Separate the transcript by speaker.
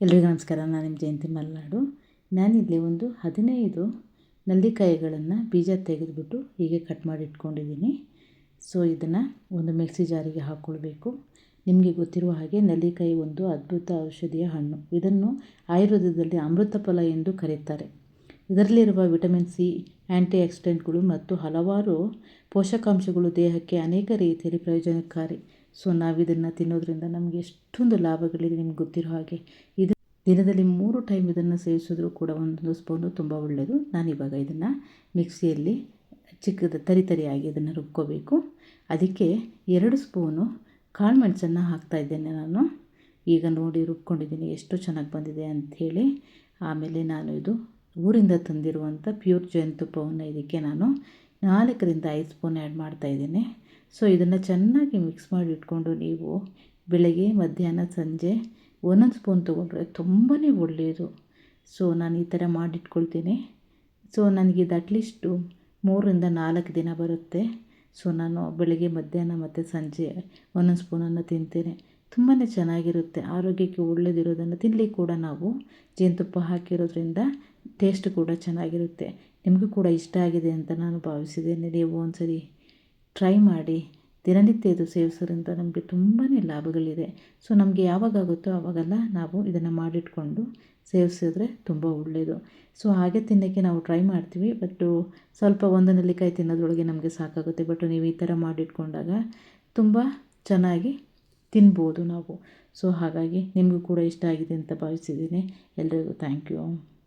Speaker 1: ಎಲ್ರಿಗೂ ನಮಸ್ಕಾರ, ನಾನು ನಿಮ್ಮ ಜಯಂತಿ ಮಲ್ನಾಡು. ನಾನಿಲ್ಲಿ ಒಂದು ಹದಿನೈದು ನಲ್ಲಿಕಾಯಿಗಳನ್ನು ಬೀಜ ತೆಗೆದುಬಿಟ್ಟು ಹೀಗೆ ಕಟ್ ಮಾಡಿ ಇಟ್ಕೊಂಡಿದ್ದೀನಿ. ಸೊ ಇದನ್ನು ಒಂದು ಮಿಕ್ಸಿ ಜಾರಿಗೆ ಹಾಕ್ಕೊಳ್ಬೇಕು ನಿಮಗೆ ಗೊತ್ತಿರುವ ಹಾಗೆ ನಲ್ಲಿಕಾಯಿ ಒಂದು ಅದ್ಭುತ ಔಷಧಿಯ ಹಣ್ಣು. ಇದನ್ನು ಆಯುರ್ವೇದದಲ್ಲಿ ಅಮೃತ ಫಲ ಎಂದು ಕರೆಯುತ್ತಾರೆ ಇದರಲ್ಲಿರುವ ವಿಟಮಿನ್ ಸಿ ಆ್ಯಂಟಿ ಆಕ್ಸಿಡೆಂಟ್ಗಳು ಮತ್ತು ಹಲವಾರು ಪೋಷಕಾಂಶಗಳು ದೇಹಕ್ಕೆ ಅನೇಕ ರೀತಿಯಲ್ಲಿ ಪ್ರಯೋಜನಕಾರಿ. ಸೊ ನಾವು ಇದನ್ನು ತಿನ್ನೋದ್ರಿಂದ ನಮಗೆ ಎಷ್ಟೊಂದು ಲಾಭಗಳಿದೆ ನಿಮ್ಗೆ ಗೊತ್ತಿರೋ ಹಾಗೆ. ಇದು ದಿನದಲ್ಲಿ ಮೂರು ಟೈಮ್ ಇದನ್ನು ಸೇವಿಸಿದ್ರೂ ಕೂಡ ಒಂದು ಸ್ಪೂನು ತುಂಬ ಒಳ್ಳೆಯದು ನಾನಿವಾಗ ಇದನ್ನು ಮಿಕ್ಸಿಯಲ್ಲಿ ಚಿಕ್ಕದು ತರಿ ತರಿಯಾಗಿ ಇದನ್ನು ರುಬ್ಕೋಬೇಕು. ಅದಕ್ಕೆ ಎರಡು ಸ್ಪೂನು ಕಾಳು ಮೆಣಸನ್ನು ಹಾಕ್ತಾಯಿದ್ದೇನೆ ನಾನು. ಈಗ ನೋಡಿ ರುಬ್ಕೊಂಡಿದ್ದೀನಿ, ಎಷ್ಟು ಚೆನ್ನಾಗಿ ಬಂದಿದೆ ಅಂಥೇಳಿ. ಆಮೇಲೆ ನಾನು ಇದು ಊರಿಂದ ತಂದಿರುವಂಥ ಪ್ಯೂರ್ ಜೇನುತುಪ್ಪವನ್ನು ಇದಕ್ಕೆ ನಾನು ನಾಲ್ಕರಿಂದ ಐದು ಸ್ಪೂನ್ ಆ್ಯಡ್ ಮಾಡ್ತಾಯಿದ್ದೀನಿ ಸೊ, ಇದನ್ನು ಚೆನ್ನಾಗಿ ಮಿಕ್ಸ್ ಮಾಡಿ ಇಟ್ಕೊಂಡು ನೀವು ಬೆಳಗ್ಗೆ, ಮಧ್ಯಾಹ್ನ, ಸಂಜೆ ಒಂದೊಂದು ಸ್ಪೂನ್ ತೊಗೊಂಡ್ರೆ ತುಂಬಾ ಒಳ್ಳೆಯದು. ಸೊ, ನಾನು ಈ ಥರ ಮಾಡಿಟ್ಕೊಳ್ತೀನಿ. ಸೊ ಇದು ಅಟ್ಲೀಸ್ಟು ಮೂರರಿಂದ ನಾಲ್ಕು ದಿನ ಬರುತ್ತೆ. ಸೊ, ನಾನು ಬೆಳಗ್ಗೆ, ಮಧ್ಯಾಹ್ನ ಮತ್ತು ಸಂಜೆ ಒಂದೊಂದು ಸ್ಪೂನನ್ನು ತಿಂತೇನೆ. ತುಂಬಾ ಚೆನ್ನಾಗಿರುತ್ತೆ. ಆರೋಗ್ಯಕ್ಕೆ ಒಳ್ಳೆಯದಿರೋದನ್ನು ತಿನ್ನಲಿ ಕೂಡ ನಾವು ಜೇನುತುಪ್ಪ ಹಾಕಿರೋದ್ರಿಂದ ಟೇಸ್ಟ್ ಕೂಡ ಚೆನ್ನಾಗಿರುತ್ತೆ. ನಿಮಗೂ ಕೂಡ ಇಷ್ಟ ಆಗಿದೆ ಅಂತ ನಾನು ಭಾವಿಸಿದ್ದೇನೆ. ನೀವು ಒಂದ್ಸರಿ ಟ್ರೈ ಮಾಡಿ. ದಿನನಿತ್ಯ ಇದು ಸೇವಿಸೋದ್ರಿಂದ ನಮಗೆ ತುಂಬಾ ಲಾಭಗಳಿದೆ. ಸೊ, ನಮಗೆ ಯಾವಾಗಾಗುತ್ತೋ ಆವಾಗೆಲ್ಲ ನಾವು ಇದನ್ನು ಮಾಡಿಟ್ಕೊಂಡು ಸೇವಿಸಿದ್ರೆ ತುಂಬ ಒಳ್ಳೆಯದು ಸೊ, ಹಾಗೆ ತಿನ್ನೋಕ್ಕೆ ನಾವು ಟ್ರೈ ಮಾಡ್ತೀವಿ. ಬಟ್ಟು ಸ್ವಲ್ಪ ಒಂದು ನೆಲ್ಲಿಕಾಯಿ ತಿನ್ನೋದ್ರೊಳಗೆ ನಮಗೆ ಸಾಕಾಗುತ್ತೆ. ಬಟ್ ನೀವು ಈ ಥರ ಮಾಡಿಟ್ಕೊಂಡಾಗ ತುಂಬ ಚೆನ್ನಾಗಿ ತಿನ್ಬೋದು ನಾವು. ಸೊ, ಹಾಗಾಗಿ ನಿಮಗೂ ಕೂಡ ಇಷ್ಟ ಆಗಿದೆ ಅಂತ ಭಾವಿಸಿದ್ದೀನಿ. ಎಲ್ರಿಗೂ ಥ್ಯಾಂಕ್ ಯು